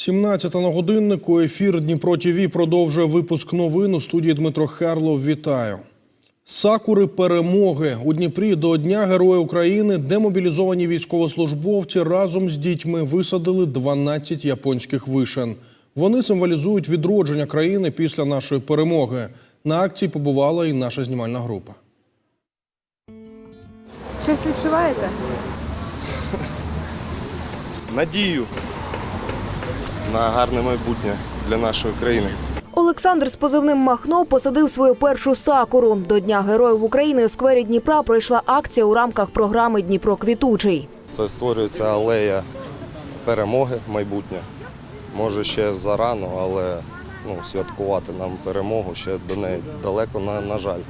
17 на годиннику. Ефір Дніпро ТІВІ продовжує випуск новин у студії Дмитро Харлов. Вітаю. Сакури перемоги у Дніпрі до Дня Героя України демобілізовані військовослужбовці разом з дітьми висадили 12 японських вишен. Вони символізують відродження країни після нашої перемоги. На акції побувала і наша знімальна група. Щось відчуваєте? надію на гарне майбутнє для нашої країни. Олександр з позивним Махно посадив свою першу сакуру. До Дня Героїв України у сквері Дніпра пройшла акція у рамках програми Дніпро квітучий. Це створюється алея перемоги майбутнє. Може ще зарано, але ну, святкувати нам перемогу ще до неї далеко, на, на жаль.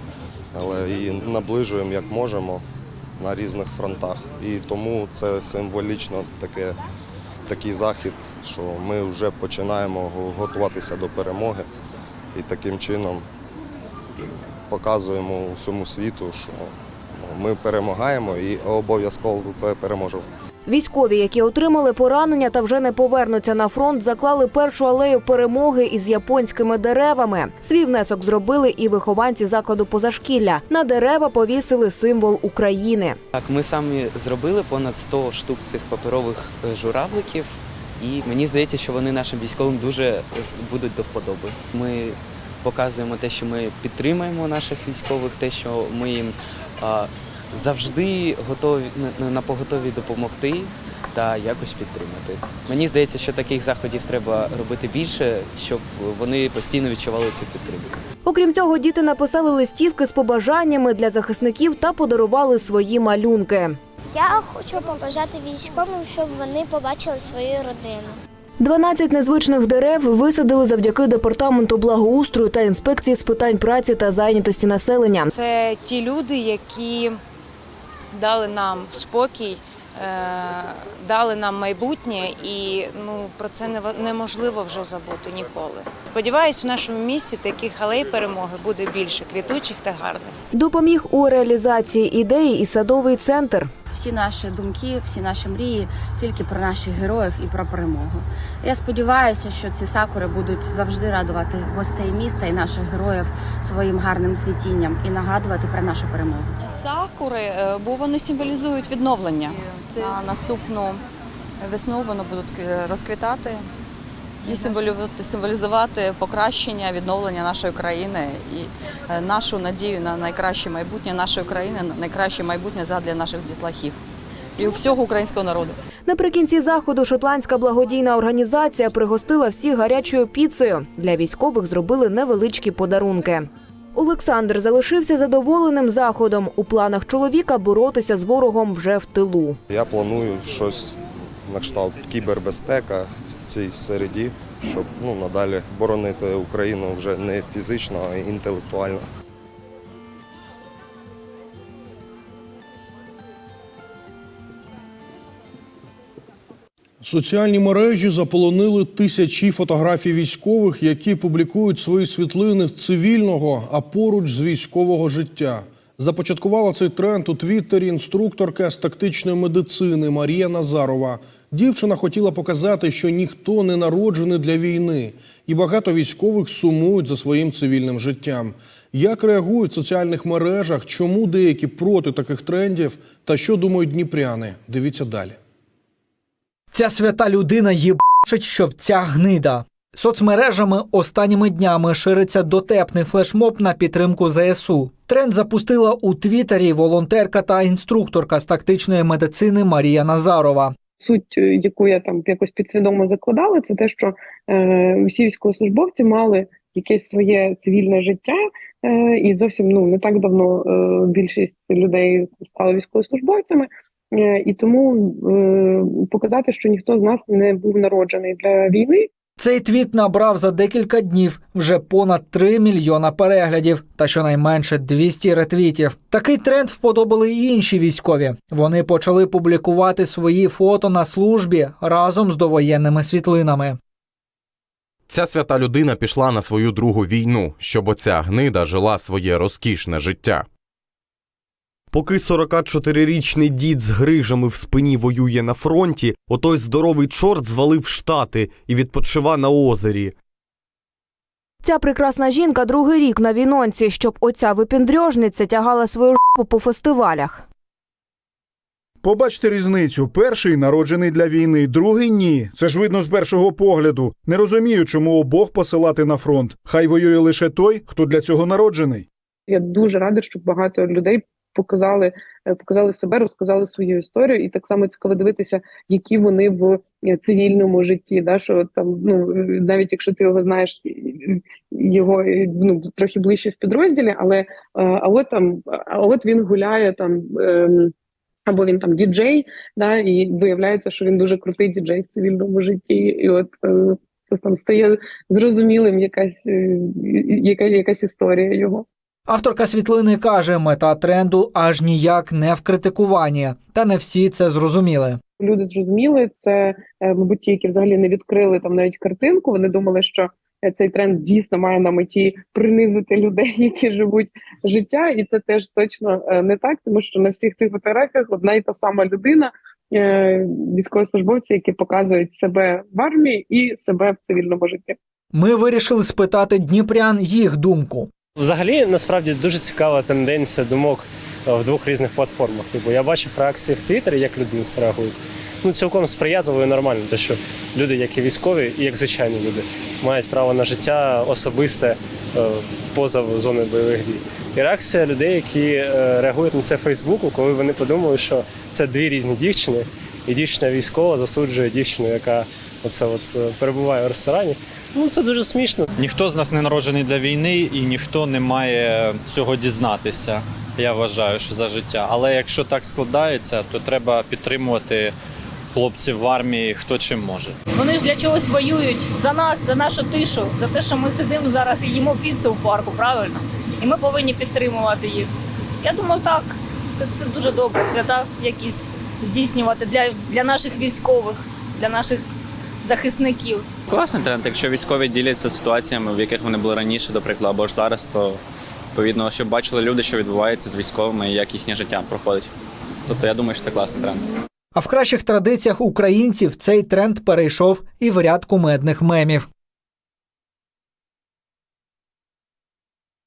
Але її наближуємо як можемо на різних фронтах. І тому це символічно таке, такий захід, що ми вже починаємо готуватися до перемоги і таким чином показуємо всьому світу, що ну, ми перемагаємо і обов'язково переможемо. Військові, які отримали поранення та вже не повернуться на фронт, заклали першу алею перемоги із японськими деревами. Свій внесок зробили і вихованці закладу позашкілля. На дерева повісили символ України. Так, ми самі зробили понад 100 штук цих паперових е, журавликів, і мені здається, що вони нашим військовим дуже е, будуть до вподоби. Ми показуємо те, що ми підтримуємо наших військових, те, що ми їм завжди готові на, поготові допомогти та якось підтримати. Мені здається, що таких заходів треба робити більше, щоб вони постійно відчували цю підтримку. Окрім цього, діти написали листівки з побажаннями для захисників та подарували свої малюнки. Я хочу побажати військовим, щоб вони побачили свою родину. 12 незвичних дерев висадили завдяки департаменту благоустрою та інспекції з питань праці та зайнятості населення. Це ті люди, які дали нам спокій, е, дали нам майбутнє, і ну про це неможливо вже забути ніколи. Сподіваюсь, в нашому місті таких алей перемоги буде більше квітучих та гарних. Допоміг у реалізації ідеї і садовий центр. Всі наші думки, всі наші мрії тільки про наших героїв і про перемогу. Я сподіваюся, що ці сакури будуть завжди радувати гостей міста і наших героїв своїм гарним цвітінням і нагадувати про нашу перемогу. Сакури, е, бо вони символізують відновлення. На наступну весну вони будуть е, розквітати і символізувати покращення, відновлення нашої країни і е, нашу надію на найкраще майбутнє нашої країни, на найкраще майбутнє задля наших дітлахів і всього українського народу. Наприкінці заходу шотландська благодійна організація пригостила всіх гарячою піцею. Для військових зробили невеличкі подарунки. Олександр залишився задоволеним заходом. У планах чоловіка боротися з ворогом вже в тилу. Я планую щось на кшталт кібербезпека в цій середі, щоб ну, надалі боронити Україну вже не фізично, а інтелектуально. Соціальні мережі заполонили тисячі фотографій військових, які публікують свої світлини цивільного, а поруч з військового життя. Започаткувала цей тренд у Твіттері інструкторка з тактичної медицини Марія Назарова. Дівчина хотіла показати, що ніхто не народжений для війни, і багато військових сумують за своїм цивільним життям. Як реагують в соціальних мережах, чому деякі проти таких трендів та що думають дніпряни? Дивіться далі. Ця свята людина їбачить, щоб ця гнида. Соцмережами останніми днями шириться дотепний флешмоб на підтримку ЗСУ. Тренд запустила у Твіттері волонтерка та інструкторка з тактичної медицини Марія Назарова. Суть, е, яку я там якось підсвідомо закладала, це те, що е, всі військовослужбовці мали якесь своє цивільне життя, е, і зовсім ну не так давно е, більшість людей стали військовослужбовцями. Е, і тому е, показати, що ніхто з нас не був народжений для війни, Цей твіт набрав за декілька днів вже понад 3 мільйона переглядів та щонайменше 200 ретвітів. Такий тренд вподобали й інші військові. Вони почали публікувати свої фото на службі разом з довоєнними світлинами. Ця свята людина пішла на свою другу війну, щоб оця гнида жила своє розкішне життя. Поки 44-річний дід з грижами в спині воює на фронті, отой здоровий чорт звалив штати і відпочива на озері. Ця прекрасна жінка другий рік на вінонці, щоб оця випіндрьожниця тягала свою жопу по фестивалях. Побачте різницю. Перший народжений для війни, другий ні. Це ж видно з першого погляду. Не розумію, чому обох посилати на фронт. Хай воює лише той, хто для цього народжений. Я дуже рада, що багато людей показали, е, показали себе, розказали свою історію, і так само цікаво дивитися, які вони в е, цивільному житті. Да, що там, ну навіть якщо ти його знаєш, його ну трохи ближче в підрозділі, але е, а от там, а от він гуляє там. ем, або він там діджей, да, і виявляється, що він дуже крутий діджей в цивільному житті, і от е, там стає зрозумілим якась, е, яка, якась історія його. Авторка світлини каже, мета тренду аж ніяк не в критикуванні, та не всі це зрозуміли. Люди зрозуміли це, е, мабуть, ті, які взагалі не відкрили там навіть картинку. Вони думали, що е, цей тренд дійсно має на меті принизити людей, які живуть життя, і це теж точно е, не так, тому що на всіх цих фотографіях одна і та сама людина, військовослужбовці, які показують себе в армії і себе в цивільному житті. Ми вирішили спитати дніпрян їх думку. Взагалі, насправді дуже цікава тенденція думок е, в двох різних платформах. Типу, я бачив реакції в Твіттері, як люди на це реагують. Ну, цілком сприятливо і нормально, те, що люди, як і військові, і як звичайні люди, мають право на життя особисте е, поза зоною бойових дій. І реакція людей, які е, реагують на це Фейсбуку, коли вони подумали, що це дві різні дівчини, і дівчина військова засуджує дівчину, яка оце от перебуває в ресторані. Ну це дуже смішно. Ніхто з нас не народжений для війни і ніхто не має цього дізнатися. Я вважаю, що за життя. Але якщо так складається, то треба підтримувати хлопців в армії хто чим може. Вони ж для чогось воюють за нас, за нашу тишу, за те, що ми сидимо зараз і їмо піцу в парку, правильно? І ми повинні підтримувати їх. Я думаю, так. Це, це дуже добре. Свята якісь здійснювати для, для наших військових, для наших захисників. Класний тренд, якщо військові діляться ситуаціями, в яких вони були раніше, до прикладу, або ж зараз, то відповідно, щоб бачили люди, що відбувається з військовими і як їхнє життя проходить. Тобто я думаю, що це класний тренд. А в кращих традиціях українців цей тренд перейшов і в ряд кумедних мемів.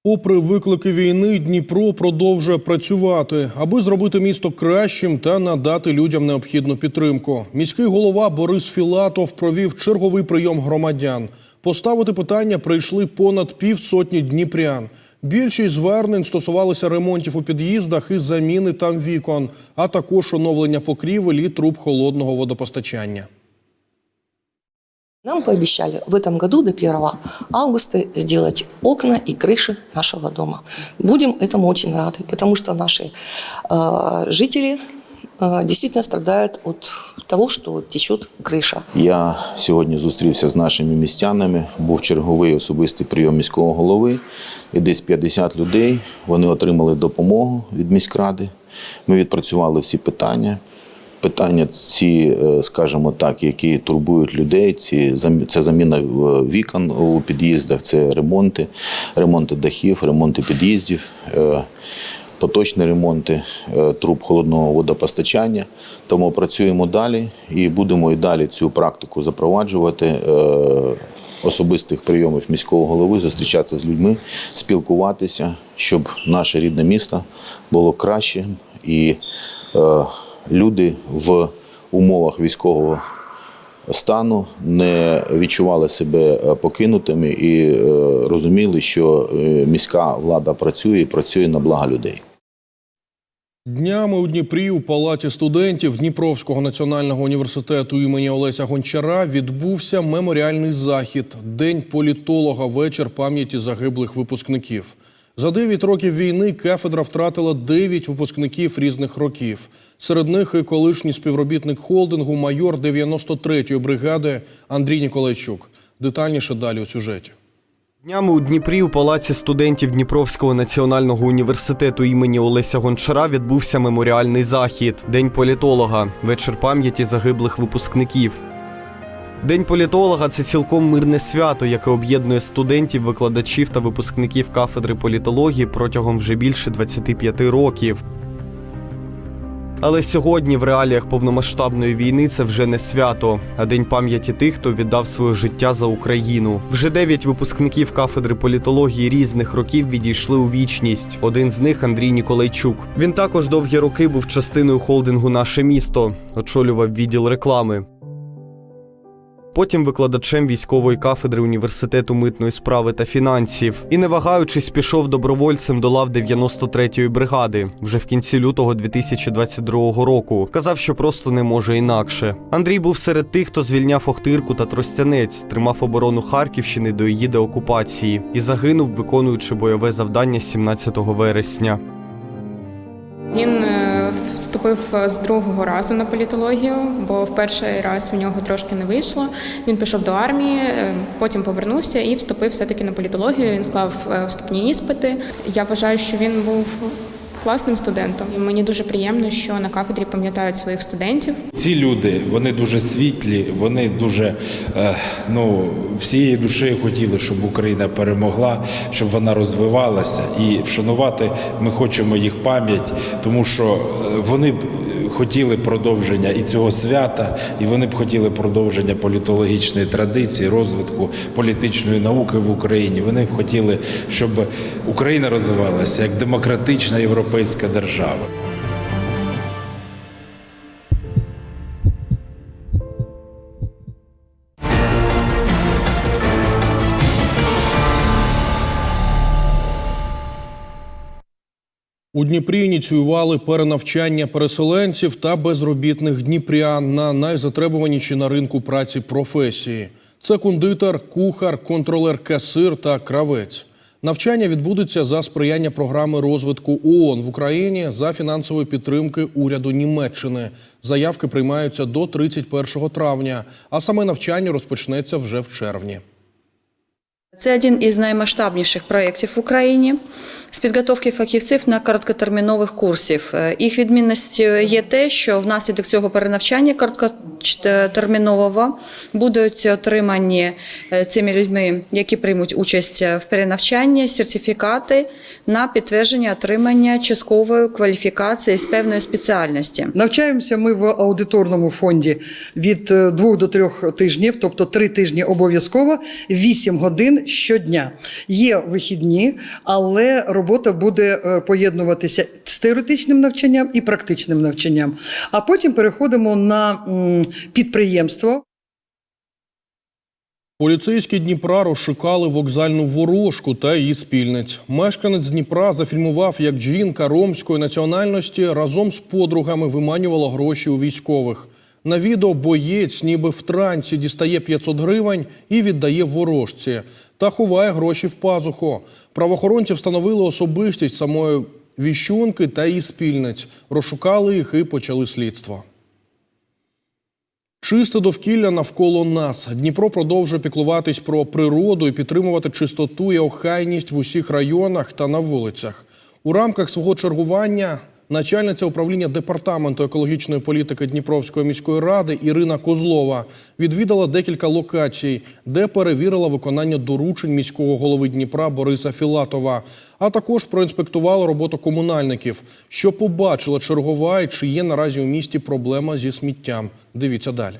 Попри виклики війни, Дніпро продовжує працювати, аби зробити місто кращим та надати людям необхідну підтримку. Міський голова Борис Філатов провів черговий прийом громадян. Поставити питання прийшли понад півсотні дніпрян. Більшість звернень стосувалися ремонтів у під'їздах і заміни там вікон, а також оновлення покрівель і труб холодного водопостачання. Нам пообещали в этом году до 1 августа сделать окна и крыши нашего дома. Будем этому очень рады, потому что наши э, жители э, действительно страдают от того, что течет крыша. Я сьогодні зустрівся з нашими містянами. Був черговий особистий прийом міського голови. І десь 50 людей. Вони отримали допомогу від міськради. Ми відпрацювали всі питання. Питання ці, е, скажімо так, які турбують людей, ці це заміна е, вікон у під'їздах, це ремонти, ремонти дахів, ремонти під'їздів, е, поточні ремонти труб холодного водопостачання. Тому працюємо далі і будемо і далі цю практику запроваджувати. Особистих прийомів міського голови, зустрічатися з людьми, спілкуватися, щоб наше рідне місто було кращим і люди в умовах військового стану не відчували себе е, покинутими і е, розуміли, що е, міська влада працює і працює на благо людей. Днями у Дніпрі у палаті студентів Дніпровського національного університету імені Олеся Гончара відбувся меморіальний захід День політолога. Вечір пам'яті загиблих випускників. За 9 років війни кафедра втратила 9 випускників різних років. Серед них і колишній співробітник холдингу, майор 93-ї бригади Андрій Ніколайчук. Детальніше далі у сюжеті. Днями у Дніпрі у палаці студентів Дніпровського національного університету імені Олеся Гончара відбувся меморіальний захід День політолога, вечір пам'яті загиблих випускників. День політолога це цілком мирне свято, яке об'єднує студентів, викладачів та випускників кафедри політології протягом вже більше 25 років. Але сьогодні, в реаліях повномасштабної війни, це вже не свято, а день пам'яті тих, хто віддав своє життя за Україну. Вже дев'ять випускників кафедри політології різних років відійшли у вічність. Один з них Андрій Ніколайчук. Він також довгі роки був частиною холдингу Наше місто, очолював відділ реклами. Потім викладачем військової кафедри університету митної справи та фінансів і, не вагаючись, пішов добровольцем до лав 93-ї бригади вже в кінці лютого 2022 року. Казав, що просто не може інакше. Андрій був серед тих, хто звільняв Охтирку та Тростянець, тримав оборону Харківщини до її деокупації і загинув, виконуючи бойове завдання 17 вересня. Він е, вступив з другого разу на політологію, бо в перший раз в нього трошки не вийшло. Він пішов до армії, е, потім повернувся і вступив все-таки на політологію. Він склав е, вступні іспити. Я вважаю, що він був класним студентом. І мені дуже приємно, що на кафедрі пам'ятають своїх студентів. Ці люди вони дуже світлі, вони дуже е, ну всією душею хотіли, щоб Україна перемогла, щоб вона розвивалася. І вшанувати ми хочемо їх пам'ять, тому що е, вони хотіли продовження і цього свята, і вони б хотіли продовження політологічної традиції, розвитку політичної науки в Україні. Вони б хотіли, щоб Україна розвивалася як демократична європейська держава. Дніпрі ініціювали перенавчання переселенців та безробітних дніпрян на найзатребуваніші на ринку праці професії. Це кондитер, кухар, контролер-касир та кравець. Навчання відбудеться за сприяння програми розвитку ООН в Україні за фінансової підтримки уряду Німеччини. Заявки приймаються до 31 травня, а саме навчання розпочнеться вже в червні. Це один із наймасштабніших проєктів в Україні з підготовки фахівців на короткотермінових курсів. Е, Їх відмінністю є те, що внаслідок цього перенавчання короткотермінового будуть отримані е, цими людьми, які приймуть участь в перенавчанні, сертифікати на підтвердження отримання часткової кваліфікації з певної спеціальності. Навчаємося ми в аудиторному фонді від е, двох до трьох тижнів, тобто три тижні обов'язково, вісім годин щодня. Є вихідні, але робота буде е, поєднуватися з теоретичним навчанням і практичним навчанням. А потім переходимо на підприємство. Поліцейські Дніпра розшукали вокзальну ворожку та її спільниць. Мешканець Дніпра зафільмував, як жінка ромської національності разом з подругами виманювала гроші у військових. На відео боєць, ніби в трансі, дістає 500 гривень і віддає ворожці та ховає гроші в пазуху. Правоохоронці встановили особистість самої віщунки та її спільниць, розшукали їх і почали слідство. Чисте довкілля навколо нас. Дніпро продовжує піклуватись про природу і підтримувати чистоту і охайність в усіх районах та на вулицях. У рамках свого чергування начальниця управління департаменту екологічної політики Дніпровської міської ради Ірина Козлова відвідала декілька локацій, де перевірила виконання доручень міського голови Дніпра Бориса Філатова, а також проінспектувала роботу комунальників, що побачила чергова і чи є наразі у місті проблема зі сміттям. Дивіться далі.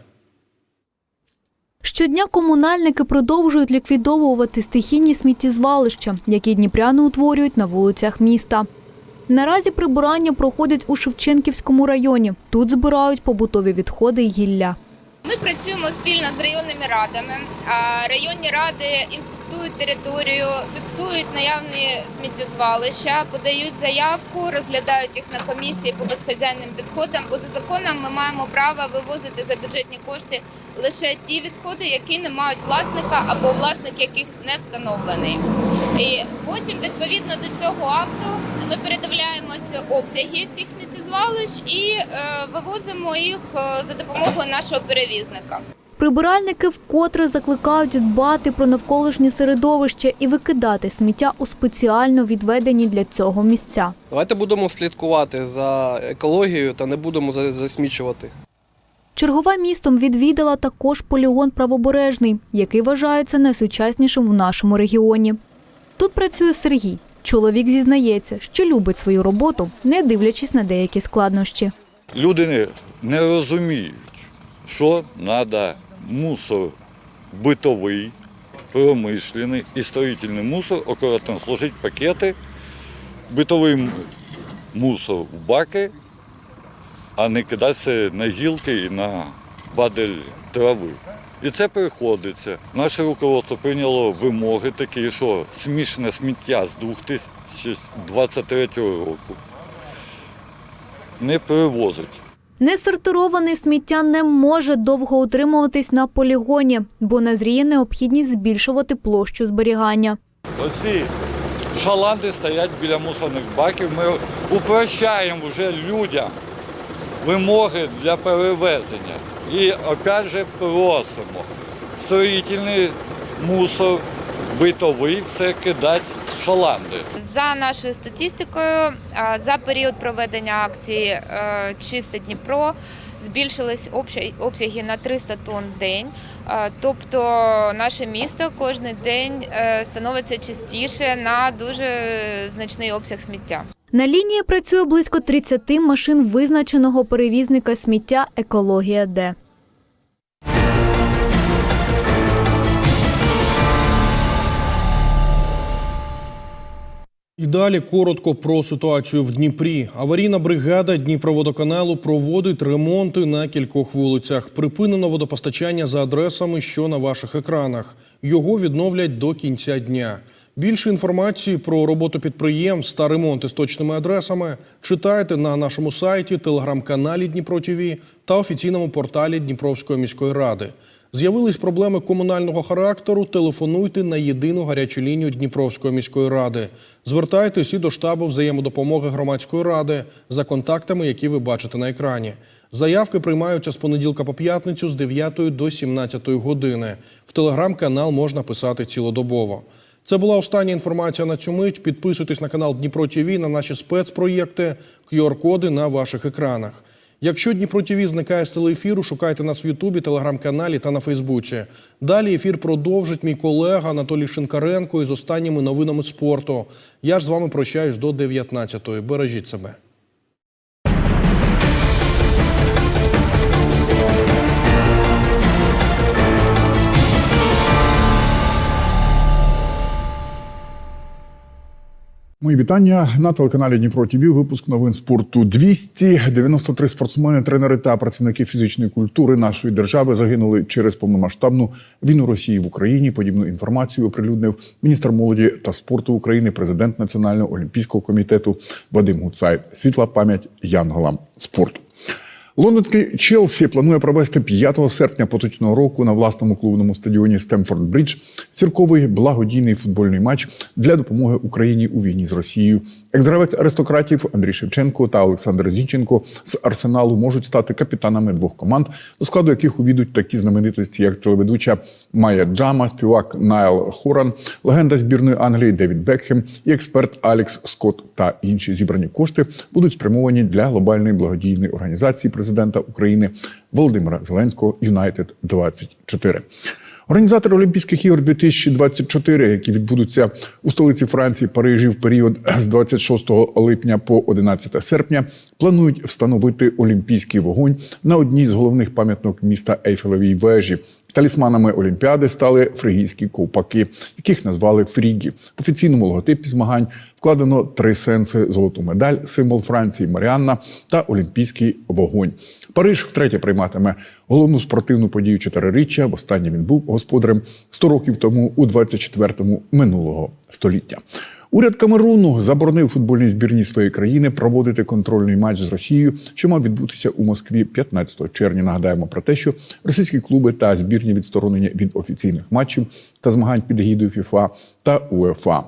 Щодня комунальники продовжують ліквідовувати стихійні сміттєзвалища, які дніпряни утворюють на вулицях міста. Наразі прибирання проходять у Шевченківському районі. Тут збирають побутові відходи й гілля. Ми працюємо спільно з районними радами. Районні ради інспектують територію, фіксують наявні сміттєзвалища, подають заявку, розглядають їх на комісії по безхазяйним відходам. Бо за законом ми маємо право вивозити за бюджетні кошти лише ті відходи, які не мають власника або власник яких не встановлений. І потім, відповідно до цього акту, ми передивляємося обсяги цих сміттєзвалищ і е, вивозимо їх е, за допомогою нашого перевізника. Прибиральники вкотре закликають дбати про навколишнє середовище і викидати сміття у спеціально відведені для цього місця. Давайте будемо слідкувати за екологією та не будемо засмічувати. Чергова містом відвідала також полігон правобережний, який вважається найсучаснішим в нашому регіоні. Тут працює Сергій. Чоловік зізнається, що любить свою роботу, не дивлячись на деякі складнощі. Люди не, розуміють, що треба мусор битовий, промишлений і строїтельний мусор акуратно сложити в пакети, битовий мусор в баки, а не кидатися на гілки і на падель трави. І це приходиться. Наше руководство прийняло вимоги такі, що смішне сміття з 2023 року не перевозить. Несортироване сміття не може довго утримуватись на полігоні, бо назріє необхідність збільшувати площу зберігання. Оці шаланди стоять біля мусорних баків. Ми упрощаємо вже людям вимоги для перевезення. І опять же просимо строїтельний мусор, битовий, все кидати в шаланди. За нашою статистикою, за період проведення акції е, Чисте Дніпро збільшились обсяги на 300 тонн в день. Е, Тобто наше місто кожен день е, становиться чистіше на дуже значний обсяг сміття. На лінії працює близько 30 машин визначеного перевізника сміття Екологія Д. І далі коротко про ситуацію в Дніпрі. Аварійна бригада Дніпроводоканалу проводить ремонти на кількох вулицях. Припинено водопостачання за адресами, що на ваших екранах. Його відновлять до кінця дня. Більше інформації про роботу підприємств та ремонти з точними адресами читайте на нашому сайті, телеграм-каналі Дніпро ТВ та офіційному порталі Дніпровської міської ради. З'явились проблеми комунального характеру. Телефонуйте на єдину гарячу лінію Дніпровської міської ради. Звертайтесь і до штабу взаємодопомоги громадської ради за контактами, які ви бачите на екрані. Заявки приймаються з понеділка по п'ятницю з 9 до 17 години. В телеграм-канал можна писати цілодобово. Це була остання інформація на цю мить. Підписуйтесь на канал Дніпро ТВ, на наші спецпроєкти, QR-коди на ваших екранах. Якщо Дніпро ТВ зникає з телеефіру, шукайте нас в Ютубі, телеграм-каналі та на Фейсбуці. Далі ефір продовжить мій колега Анатолій Шинкаренко із останніми новинами спорту. Я ж з вами прощаюсь до 19-ї. Бережіть себе. Мої вітання на телеканалі Дніпро ТВ. Випуск новин спорту. 293 спортсмени, тренери та працівники фізичної культури нашої держави загинули через повномасштабну війну Росії в Україні. Подібну інформацію оприлюднив міністр молоді та спорту України, президент Національного олімпійського комітету Вадим Гуцай. Світла пам'ять янголам спорту. Лондонський Челсі планує провести 5 серпня поточного року на власному клубному стадіоні Стемфорд Бридж цірковий благодійний футбольний матч для допомоги Україні у війні з Росією. Екс-гравець аристократів Андрій Шевченко та Олександр Зінченко з Арсеналу можуть стати капітанами двох команд, до складу яких увійдуть такі знаменитості, як телеведуча Майя Джама, співак Найл Хоран, легенда збірної Англії Девід Бекхем і експерт Алекс Скотт та інші зібрані кошти будуть спрямовані для глобальної благодійної організації президента України Володимира Зеленського Юнайтед 24 Організатори Олімпійських ігор 2024, які відбудуться у столиці Франції Парижі в період з 26 липня по 11 серпня, планують встановити олімпійський вогонь на одній з головних пам'яток міста Ейфелевій вежі. Талісманами Олімпіади стали фригійські ковпаки, яких назвали фрігі. В офіційному логотипі змагань вкладено три сенси: золоту медаль, символ Франції Маріанна та Олімпійський вогонь. Париж втретє прийматиме головну спортивну подію чотириріччя. Востаннє він був господарем 100 років тому у 24-му минулого століття. Уряд Камеруну заборонив футбольній збірній своєї країни проводити контрольний матч з Росією, що мав відбутися у Москві 15 червня. Нагадаємо про те, що російські клуби та збірні відсторонені від офіційних матчів та змагань під гідою ФІФА та УЕФА.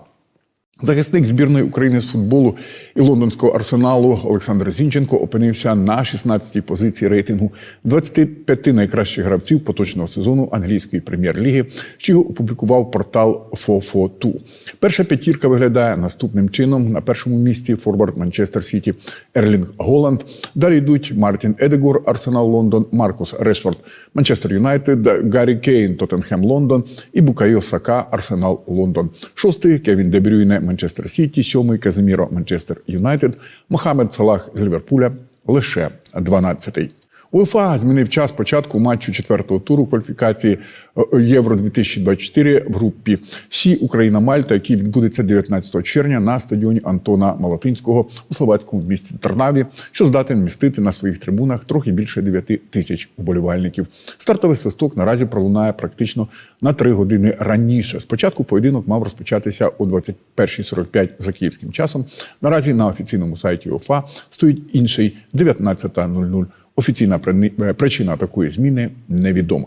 Захисник збірної України з футболу і лондонського арсеналу Олександр Зінченко опинився на 16-й позиції рейтингу 25 найкращих гравців поточного сезону англійської прем'єр-ліги, що його опублікував портал FoFo2. Перша п'ятірка виглядає наступним чином: на першому місці форвард Манчестер Сіті Ерлінг Голланд. Далі йдуть Мартін Едегор, Арсенал Лондон, Маркус Решфорд, Манчестер Юнайтед, Гаррі Кейн, Тоттенхем Лондон і Букайо Сака, Арсенал Лондон. Шостий Кевін Дебрюйне, Манчестер Сіті, сьомий Казиміро, Манчестер Юнайтед, Мохамед Салах з Ліверпуля, лише 12-й. УЄФА змінив час початку матчу четвертого туру кваліфікації е, Євро 2024 в групі Сі Україна Мальта, який відбудеться 19 червня на стадіоні Антона Малатинського у словацькому місті Тернаві, що здатен містити на своїх трибунах трохи більше 9 тисяч уболівальників. Стартовий свисток наразі пролунає практично на 3 години раніше. Спочатку поєдинок мав розпочатися о 21.45 за київським часом. Наразі на офіційному сайті УЄФА стоїть інший 19.00. Офіційна е, причина такої зміни невідома.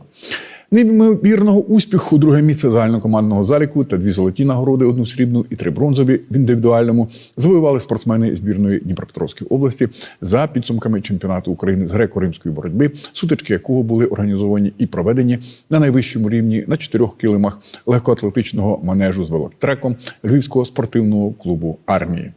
Неймовірного успіху друге місце загальнокомандного заліку та дві золоті нагороди, одну срібну і три бронзові в індивідуальному завоювали спортсмени збірної Дніпропетровської області за підсумками чемпіонату України з греко-римської боротьби, сутички якого були організовані і проведені на найвищому рівні на чотирьох килимах легкоатлетичного манежу з велотреком Львівського спортивного клубу армії.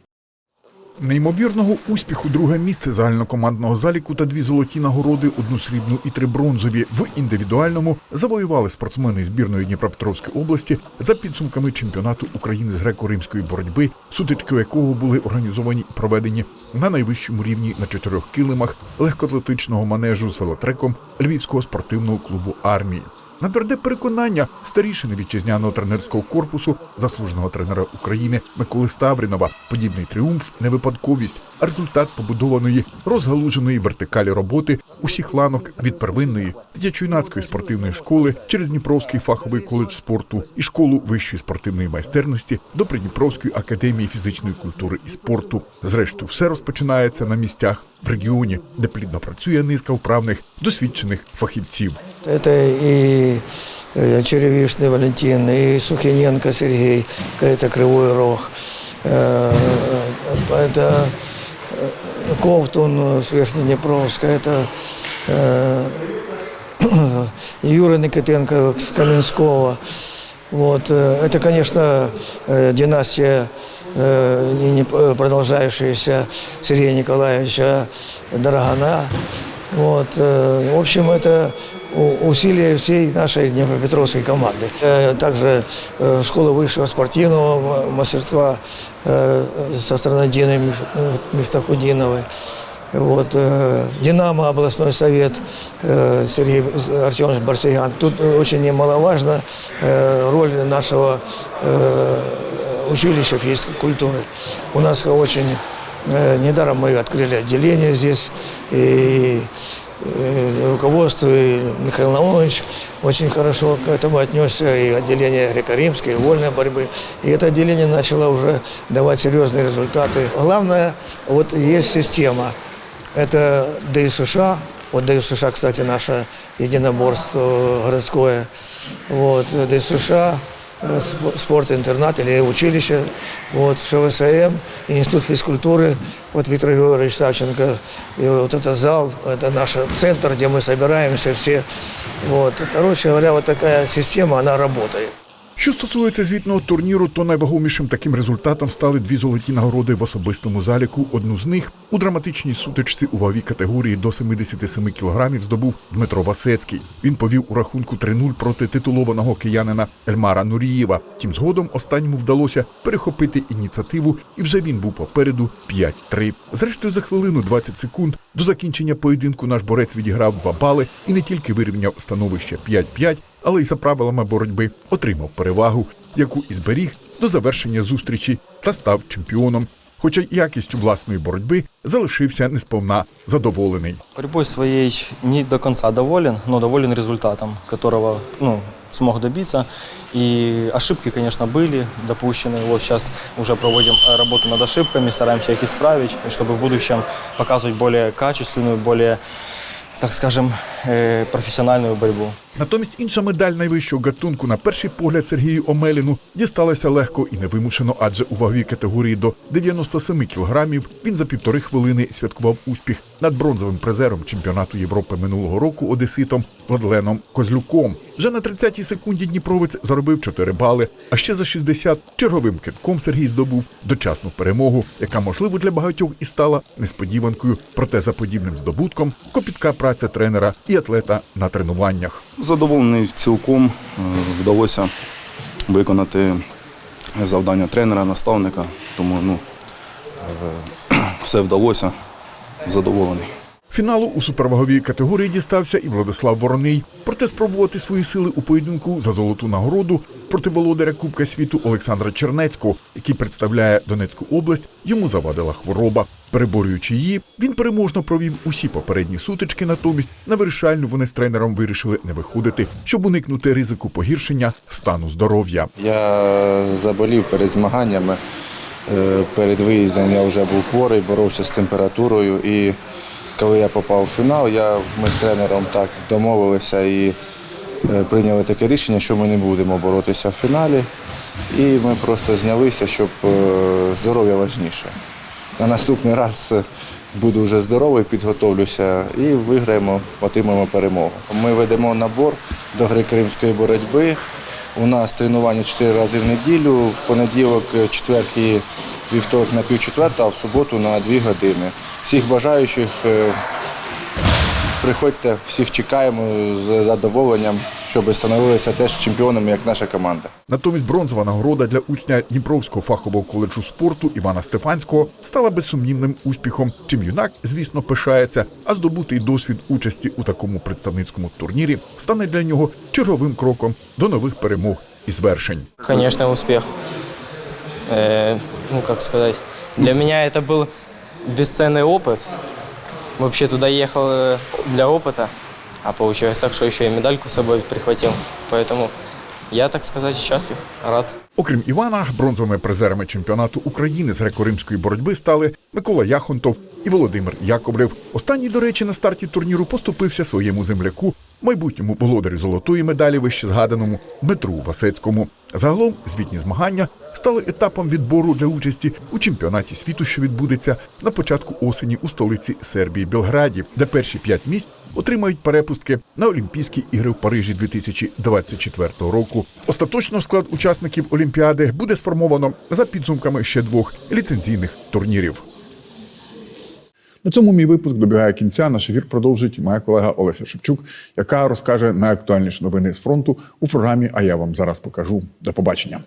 Неймовірного успіху друге місце загальнокомандного заліку та дві золоті нагороди, одну срібну і три бронзові в індивідуальному завоювали спортсмени збірної Дніпропетровської області за підсумками чемпіонату України з греко-римської боротьби, сутички якого були організовані і проведені на найвищому рівні на чотирьох килимах легкоатлетичного манежу з велотреком Львівського спортивного клубу армії. На тверде переконання старішини вітчизняного тренерського корпусу, заслуженого тренера України Миколи Ставрінова, подібний тріумф не випадковість, а результат побудованої розгалуженої вертикалі роботи усіх ланок від первинної дитячо-юнацької спортивної школи через Дніпровський фаховий коледж спорту і школу вищої спортивної майстерності до Придніпровської академії фізичної культури і спорту. Зрештою, все розпочинається на місцях в регіоні, де плідно працює низка вправних досвідчених фахівців. Это и э, Черевишный Валентин, и Сухиненко Сергей, это Кривой Рог. Э, Это э, Ковтун с Верхнеднепровска, это э, Юра Никитенко с Каменского. Вот. э, Это, конечно, э, династия э, не- не продолжающаяся Сергея Николаевича Дорогана. Вот. э, В общем, это у- усилия всей нашей Днепропетровской команды. Э, Также э, школа высшего спортивного мастерства э, со стороны Дины Миф- Мифтахудиновой. Вот, «Динамо», областной совет, Сергей Артемович Барсиган. Тут очень немаловажна роль нашего училища физической культуры. У нас очень, недаром мы открыли отделение здесь, и руководство и Михаил Наумович очень хорошо к этому отнесся, и отделение греко-римской, и вольной борьбы. И это отделение начало уже давать серьезные результаты. Главное, вот есть система. Это ДСШ, вот ДСШ, кстати, наше единоборство городское. Вот, ДСШ, э, сп- спорт-интернат или училище, вот, ШВСМ, Институт физкультуры, вот Виктор Григорьевич Савченко, и вот это зал, это наш центр, где мы собираемся все. Вот, короче говоря, вот такая система, она работает. Що стосується звітного турніру, то найвагомішим таким результатом стали дві золоті нагороди в особистому заліку. Одну з них у драматичній сутичці у ваговій категорії до 77 кілограмів здобув Дмитро Васецький. Він повів у рахунку 3-0 проти титулованого киянина Ельмара Нурієва. Тим згодом останньому вдалося перехопити ініціативу, і вже він був попереду 5-3. Зрештою, за хвилину 20 секунд до закінчення поєдинку наш борець відіграв два бали і не тільки вирівняв становище 5-5, але й за правилами боротьби отримав перевагу, яку і зберіг до завершення зустрічі та став чемпіоном. Хоча якістю власної боротьби залишився несповна задоволений. Борьбой своей не до конца доволен, но доволен результатом, которого ну, смог добиться. И ошибки, конечно, были допущены. Вот сейчас уже проводим э, работу над ошибками, стараемся их исправить, и чтобы в будущем показывать более качественную, более, так скажем, професіональну боротьбу. Натомість інша медаль найвищого гатунку на перший погляд Сергію Омеліну дісталася легко і невимушено, адже у ваговій категорії до 97 кілограмів він за півтори хвилини святкував успіх над бронзовим призером чемпіонату Європи минулого року одеситом Владленом Козлюком. Вже на 30-й секунді Дніпровець заробив 4 бали, а ще за 60 черговим китком Сергій здобув дочасну перемогу, яка, можливо, для багатьох і стала несподіванкою. Проте за подібним здобутком копітка праця тренера і атлета на тренуваннях. Задоволений цілком. Е, Вдалося виконати завдання тренера, наставника, тому ну, е, все вдалося. задоволений. Фіналу у суперваговій категорії дістався і Владислав Вороний. Проте спробувати свої сили у поєдинку за золоту нагороду проти володаря Кубка світу Олександра Чернецького, який представляє Донецьку область, йому завадила хвороба. Переборюючи її, він переможно провів усі попередні сутички. Натомість на вирішальну вони з тренером вирішили не виходити, щоб уникнути ризику погіршення стану здоров'я. Я заболів перед змаганнями. Е, Перед виїздом я вже був хворий, боровся з температурою. І коли я попав в фінал, я, ми з тренером так домовилися і е, прийняли таке рішення, що ми не будемо боротися в фіналі. І ми просто знялися, щоб е, здоров'я важніше. На наступний раз е, буду вже здоровий, підготовлюся і виграємо, отримаємо перемогу. Ми ведемо набор до гри кримської боротьби. У нас тренування 4 рази в неділю, в понеділок, четвер і вівторок на півчетверта, а в суботу на 2 години. Всіх бажаючих е, приходьте, всіх чекаємо з задоволенням, щоб становилися теж чемпіонами, як наша команда. Натомість бронзова нагорода для учня Дніпровського фахового коледжу спорту Івана Стефанського стала безсумнівним успіхом. Чим юнак, звісно, пишається, а здобутий досвід участі у такому представницькому турнірі стане для нього черговим кроком до нових перемог і звершень. Конечно, успех. Э, ну, как сказать, для меня это был бесценный опыт. Вообще туда ехал э, для опыта, а получилось так, что еще и медальку с собой прихватил. Поэтому я, так сказать, счастлив, рад. Окрім Івана, бронзовими призерами чемпіонату України з греко-римської боротьби стали Микола Яхонтов і Володимир Яковлев. Останній, до речі, на старті турніру поступився своєму земляку, майбутньому володарю золотої медалі, вище згаданому Дмитру Васецькому. Загалом звітні змагання стали етапом відбору для участі у чемпіонаті світу, що відбудеться на початку осені у столиці Сербії Белграді, де перші п'ять місць отримають перепустки на Олімпійські ігри в Парижі 2024 року. Остаточно склад учасників Олімпіади буде сформовано за підсумками ще двох ліцензійних турнірів. На цьому мій випуск добігає кінця. Наш ефір продовжить моя колега Олеся Шевчук, яка розкаже найактуальніші новини з фронту у програмі. А я вам зараз покажу. До побачення.